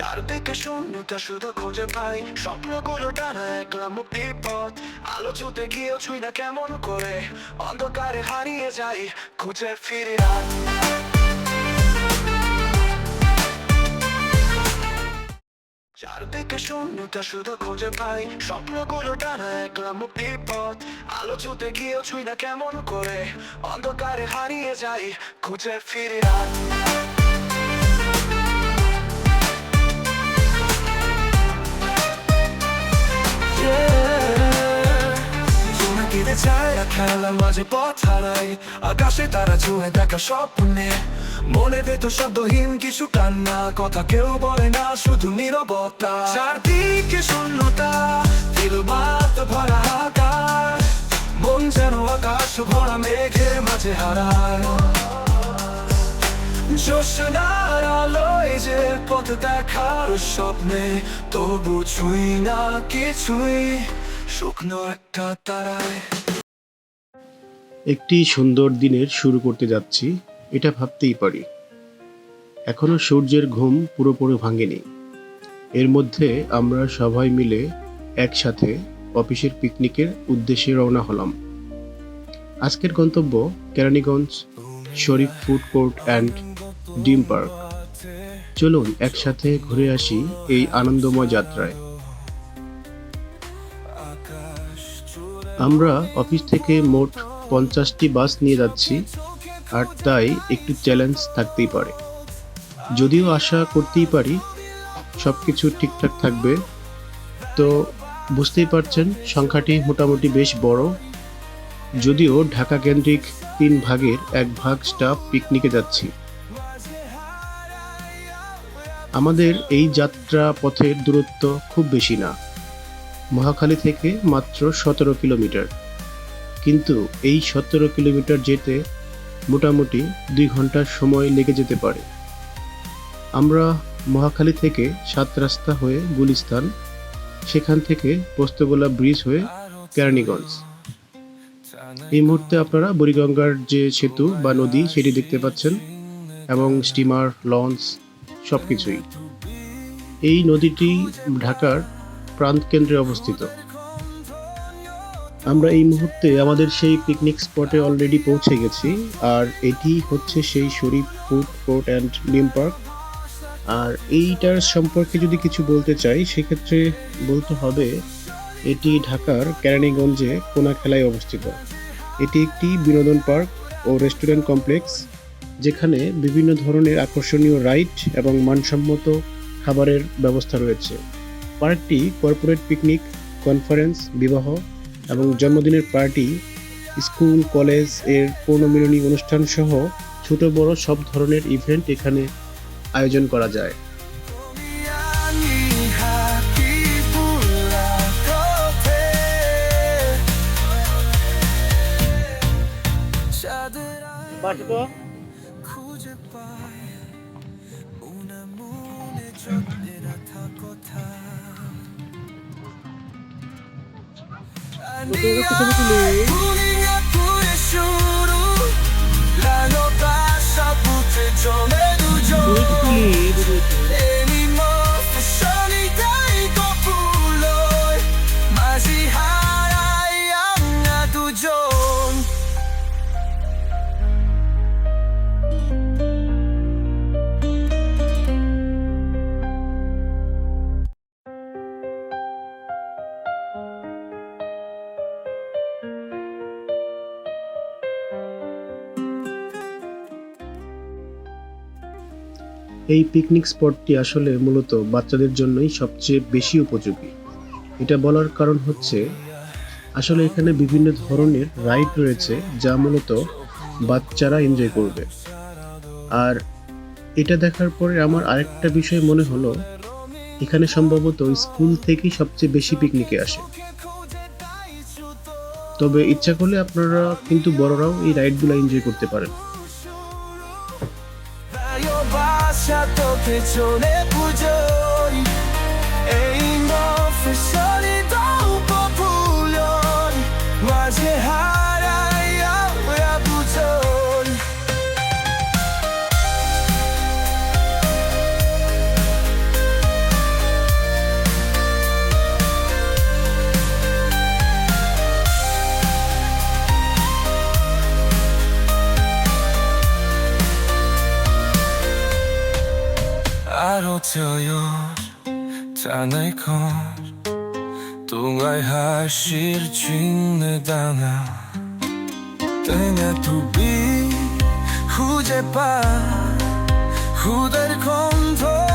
চারদিকে শূন্যতা শুধু খুঁজে পাই। স্বপ্নগুলো টানা একলা মুক্তির পথ। আলো ছুতে গিয়েও ছুই না কেমন করে। অন্ধকারে হারিয়ে যাই, খুঁজে ফিরে রাত চারদিকে শূন্যতা শুধু খুঁজে পাই। স্বপ্নগুলো টানা একলা মুক্তির পথ। আলো ছুতে গিয়েও ছুই না কেমন করে। অন্ধকারে হারিয়ে যাই, খুঁজে ফিরে রাত জোনাকিতে ছায়া খেলা মাঝে পথ হারাই। আকাশে তারা ছুঁয়ে দেখা স্বপ্নে। মনে ভেতো শব্দহীন কিছু কান্না কথা কেউ বলে না, শুধু নীরবতা। চারদিকে শূন্যতা দিলবাত ভরা আকাশ। মন যেন আকাশ ভরা মেঘের মাঝে হারায়। আলোয় যে পথ দেখার স্বপ্নে, তবু ছুঁই না কিছুই, শুকনো একটা তারায়। একটি সুন্দর দিনের শুরু করতে যাচ্ছি, এটা ভাবতেই পারি। এখনও সূর্যের ঘুম পুরোপুরি ভাঙেনি। এর মধ্যে আমরা সবাই মিলে একসাথে অফিসের পিকনিকের উদ্দেশ্যে রওনা হলাম। আজকের গন্তব্য Keraniganj, Sharif food court and Dim park. চলুন, একসাথে ঘুরে আসি এই আনন্দময় যাত্রায়। আমরা অফিস থেকে মোট পঞ্চাশটি বাস নিয়ে যাচ্ছি, আর তাই একটু চ্যালেঞ্জ থাকতেই পারে। যদিও আশা করতেই পারি সব কিছু ঠিকঠাক থাকবে, তো বুঝতেই পারছেন সংখ্যাটি মোটামুটি বেশ বড়। যদিও ঢাকা কেন্দ্রিক তিন ভাগের এক ভাগ স্টাফ পিকনিকে যাচ্ছি। আমাদের এই যাত্রা পথের দূরত্ব খুব বেশি না। মহাখালী থেকে মাত্র সতেরো কিলোমিটার। কিন্তু এই সতেরো কিলোমিটার যেতে মোটামুটি দুই ঘণ্টার সময় লেগে যেতে পারে। আমরা মহাখালী থেকে সাত রাস্তা হয়ে গুলিস্তান, সেখান থেকে পোস্তগোলা ব্রিজ হয়ে কেরানীগঞ্জ। এই মুহূর্তে আপনারা বুড়িগঙ্গার যে সেতু বা নদী, সেটি দেখতে পাচ্ছেন এবং স্টিমার, লঞ্চ সব কিছুই এই নদীটি ঢাকার প্রান্ত কেন্দ্রে অবস্থিত। আমরা এই মুহূর্তে আমাদের সেই পিকনিক স্পটে অলরেডি পৌঁছে গেছি, আর এটি হচ্ছে সেই Sharif food court and Dim park আর এইটার সম্পর্কে যদি কিছু বলতে চাই, সেক্ষেত্রে বলতে হবে, এটি ঢাকার কেরানীগঞ্জে কোনাখেলায় অবস্থিত। এটি একটি বিনোদন পার্ক ও রেস্টুরেন্ট কমপ্লেক্স যেখানে বিভিন্ন ধরনের আকর্ষণীয় রাইড এবং মানসম্মত খাবারের ব্যবস্থা রয়েছে। পার্কটি কর্পোরেট পিকনিক, কনফারেন্স, বিবাহ এবং জন্মদিনের পার্টি, স্কুল, কলেজের পৌর্ণমিলনী অনুষ্ঠান সহ ছোট বড় সব ধরনের ইভেন্ট এখানে আয়োজন করা যায়। খুঁজে চলে রাখা কথা দুনিয়া এই পিকনিক স্পটটি আসলে মূলত বাচ্চাদের জন্যই সবচেয়ে বেশি উপযোগী। এটা বলার কারণ হচ্ছে, আসলে এখানে বিভিন্ন ধরনের রাইড রয়েছে যা মূলত বাচ্চারা এনজয় করবে। আর এটা দেখার পরে আমার আরেকটা বিষয় মনে হলো, এখানে সম্ভবত স্কুল থেকেই সবচেয়ে বেশি পিকনিকে আসে। তবে ইচ্ছা করলে আপনারা কিন্তু বড়রাও এই রাইডগুলো এনজয় করতে পারেন। Basa to petrole pujoy Ain't tanıkor Tungay haşir çinne dana Tene tubi Hude pa Huder kontor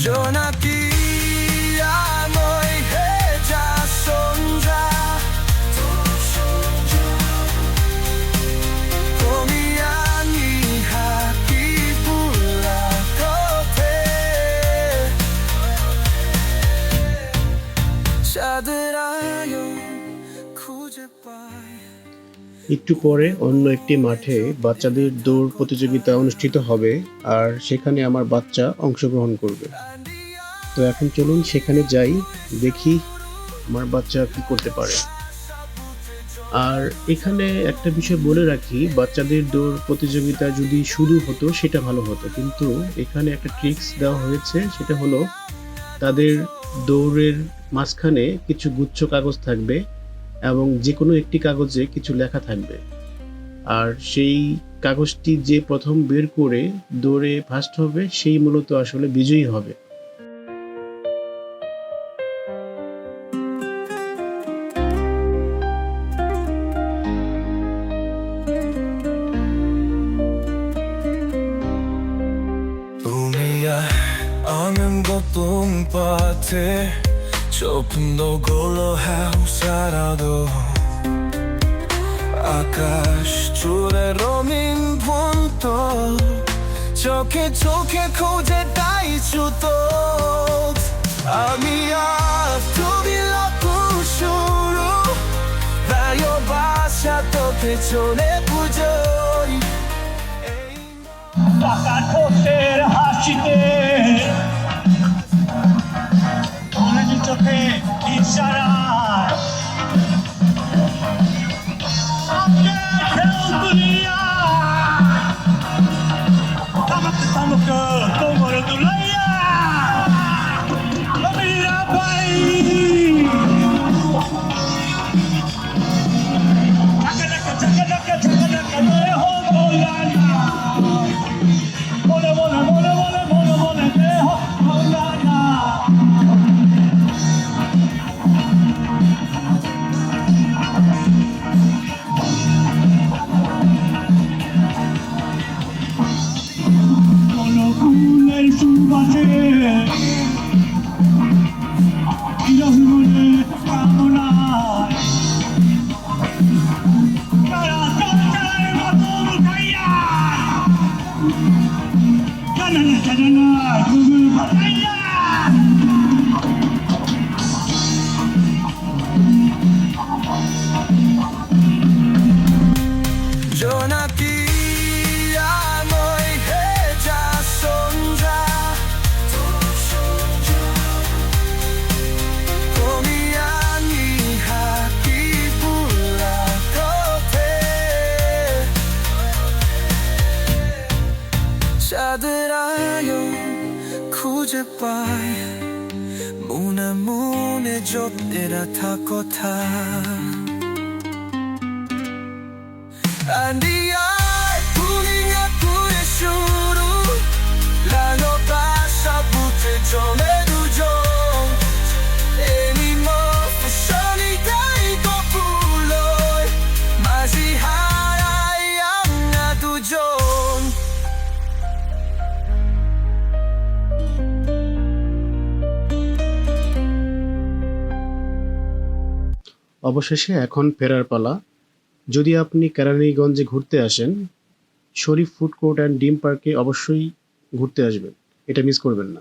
Jonathan mooi heja sonja Komiani haki pula kote Shaderayo খুঁজে পায় একটু পরে অন্য একটি মাঠে বাচ্চাদের দৌড় প্রতিযোগিতা অনুষ্ঠিত হবে আর সেখানে আমার বাচ্চা অংশগ্রহণ করবে। তো এখন চলুন সেখানে যাই, দেখি আমার বাচ্চা কি করতে পারে। আর এখানে একটা বিষয় বলে রাখি, বাচ্চাদের দৌড় প্রতিযোগিতা যদি শুরু হতো সেটা ভালো হতো। কিন্তু এখানে একটা ট্রিক্স দেওয়া হয়েছে, সেটা হলো তাদের দৌড়ের মাঝখানে কিছু গুচ্ছ কাগজ থাকবে। এবং যে কোনো একটি কাগজে কিছু লেখা থাকবে আর সেই কাগজটি যে প্রথম বের করে দৌড়ে ফার্স্ট হবে সেই মূলত আসলে বিজয়ী হবে 우미야 아는 것도 밭에 조금도 걸로 하고 살아도 아까시 주대 স্বপ্নগুলো হ্যাঁ সারাদো আকাশ চুরে রঙিন ভন্ত চোখে চোখে খোঁজে তাই চুত আমি আর তুমি শুরু। তাইও বাসা তো পেছনে পুজোই টাকা ঠোঁটের হাসিতে হাতে ইশারা তোমার দুলাই 전화기야 너의 해자 손자. 봄이 아니하 기 불라 겉에 자들아요 구제바이 문화 문에 좁대라 타코타 অবশেষে এখন ফেরার পালা। যদি আপনি কেরানীগঞ্জে ঘুরতে আসেন, শরীফ ফুড কোর্ট অ্যান্ড ডিম পার্কে অবশ্যই ঘুরতে আসবেন। এটা মিস করবেন না।